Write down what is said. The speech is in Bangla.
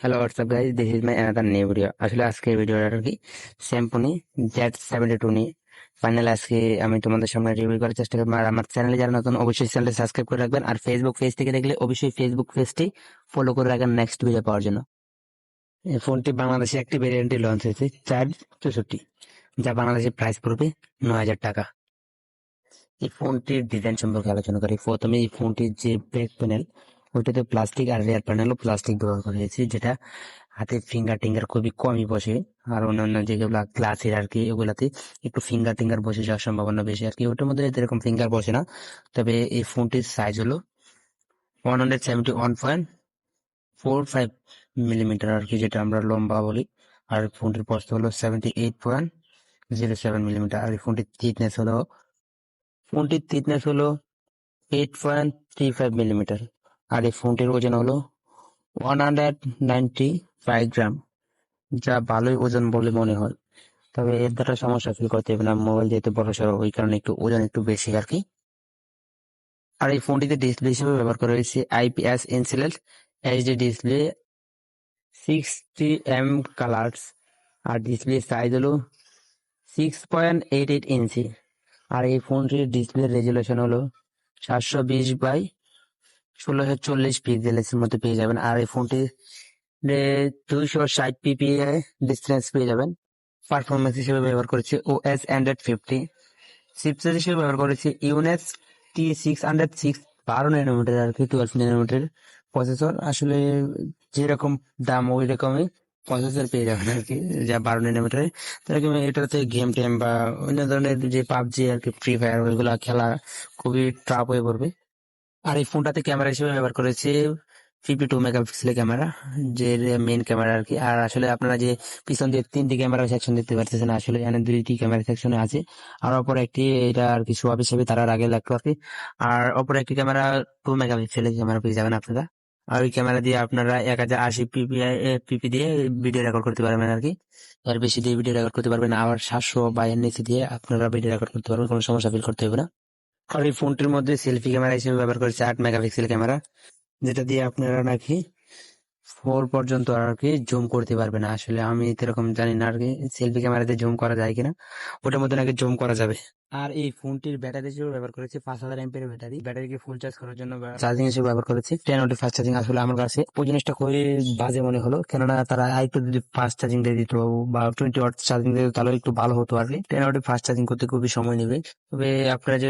Hello WhatsApp guys this is my another new video আসলে আজকে ভিডিওটা আর কি? স্যাম্পুনি জেড সেভেন্টি টু নিয়ে। ফাইনাল আজকে আমি তোমাদের সামনে রিভিউ করার চেষ্টা করব। আর আমার চ্যানেলে যারা নতুন, অবশ্যই চ্যানেলটা সাবস্ক্রাইব করে রাখবেন। আর ফেসবুক পেজ থেকে দেখলে অবশ্যই ফেসবুক পেজটি ফলো করে রাখবেন নেক্সট ভিডিও পাওয়ার জন্য। এই ফোনটি বাংলাদেশে একটি ভেরিয়েন্টে লঞ্চ হয়েছে, চার চৌষট্টি, যা বাংলাদেশে প্রাইস পড়বে নয় হাজার টাকা। এই ফোনটির ডিজাইন সম্পর্কে আলোচনা করি। প্রথমে এই ফোনটির যে ব্যাক প্যানেল ওইটাতে প্লাস্টিক আর রেয়ার প্যানেলও প্লাস্টিক ব্যবহার করা হয়েছে, যেটা হাতে ফিঙ্গার টিঙ্গার খুবই কমই বসে। আর অন্যান্য যেগুলো গ্লাসের আর কি ওগুলাতে একটু ফিঙ্গার টিঙ্গার বসে যাওয়ার সম্ভাবনা বেশি আর কি। ওটার মধ্যে এরকম ফিঙ্গার বসে না, তবে এই ফোনটির সাইজ হলো one hundred seventy one point four five millimetre আর কি, যেটা আমরা লম্বা বলি। আর ফোনটির প্রস্থ হলো seventy eight point zero seven millimetre আর ফোনটির থিকনেস হলো ফোনটির থিকনেস হলো eight point three five millimetre আর এই ফোনটির ওজন হলো one hundred ninety five gram যা ভালোই ওজন বলে মনে হয়। তবে এর দ্বারা সমস্যা ফিল করতে হবে না মোবাইল যেহেতু বড় সড়ো, ওই কারণে একটু ওজন একটু বেশি আর কি। আর এই ফোনটিতে ডিসপ্লে হিসেবে ব্যবহার করা হয়েছে IPS ইনসিলেট HD display sixty M colours আর ডিসপ্লে সাইজ হলো six point eight eight inch আর এই ফোনটির ডিসপ্লে রেজুলেশন হলো সাতশো বিশ বাই ষোলোশো চল্লিশ পিক্সেলের মধ্যে পেয়ে যাবেন। আর এই ফোনটি দুইশো ষাট পিপিএ ডিস্টেন্স পেয়ে যাবেন। পারফরমেন্স হিসেবে ব্যবহার করেছি ও এস হান্ড্রেড ফিফটি চিপসেট হিসেবে ব্যবহার করেছি Unisoc T six hundred six বারো ন্যানোমিটার আর কি টুয়েলভ ন্যানোমিটার প্রসেসর আসলে যেরকম দাম, ওই রকমই প্রসেসর পেয়ে যাবেন আর কি, যা বারো ন্যানোমিটারে তার এটাতে গেম টেম বা অন্য ধরনের যে পাবজি আর কি ফ্রি ফায়ার ওইগুলা খেলা খুবই টাফ হয়ে পড়বে। আর এই ফোনটাতে ক্যামেরা হিসেবে ব্যবহার করেছে ফিফটি টু মেগাপিক্সেলের ক্যামেরা, যে মেইন ক্যামেরা আর কি। আর আসলে আপনারা যে পিছন দিয়ে তিনটি ক্যামেরা সেকশন দেখতে পারতেছেন, আসলে এখানে দুইটি ক্যামেরা সেকশনে আছে। আর অপর একটি এটা আর কি সোয়াব হিসেবে তারা আগে লাগতো আর কি আর অপর একটি ক্যামেরা টু মেগাপিক্সেলের ক্যামেরা পেয়ে যাবেন আপনারা। আর ওই ক্যামেরা দিয়ে আপনারা এক হাজার আশি পিপি পিপি দিয়ে ভিডিও রেকর্ড করতে পারবেন আর কি। এর বেশি দিয়ে ভিডিও রেকর্ড করতে পারবেন আবার সাতশো বা এর নিচে দিয়ে আপনারা ভিডিও রেকর্ড করতে পারবেন, কোনো সমস্যা ফিল করতে হবে না। আর এই ফোনটির মধ্যে সেলফি ক্যামেরা হিসেবে ব্যবহার করেছে আট মেগাপিক্সেল ক্যামেরা যেটা দিয়ে আপনারা নাকি ফোর পর্যন্ত আর কি জুম করতে পারবে না আসলে আমি এরকম জানি না আর কি সেলফি ক্যামেরাতে জুম করা যায় কিনা, ওটার মধ্যে নাকি জুম করা যাবে। আর এই ফোনটির ব্যাটারি হিসেবে ব্যবহার করেছি পাঁচ হাজার এমপের ব্যাটারি ব্যাটারিকে ফুল চার্জ করার জন্য চার্জিং হিসেবে ব্যবহার করেছি। টেন ওটি ফাস্ট চার্জিং আসলে আমার কাছে ওই জিনিসটা খুবই বাজে মনে হলো, কেননা তারা আরেকটু যদি ফাস্ট চার্জিং দিয়ে দিত বা টোয়েন্টি ওয়াট চার্জিং দিয়ে দিত তাহলে একটু ভালো হতো আর কি। টেন ওটি ফাস্ট চার্জিং করতে খুবই সময় নেবে। তবে আপনারা যে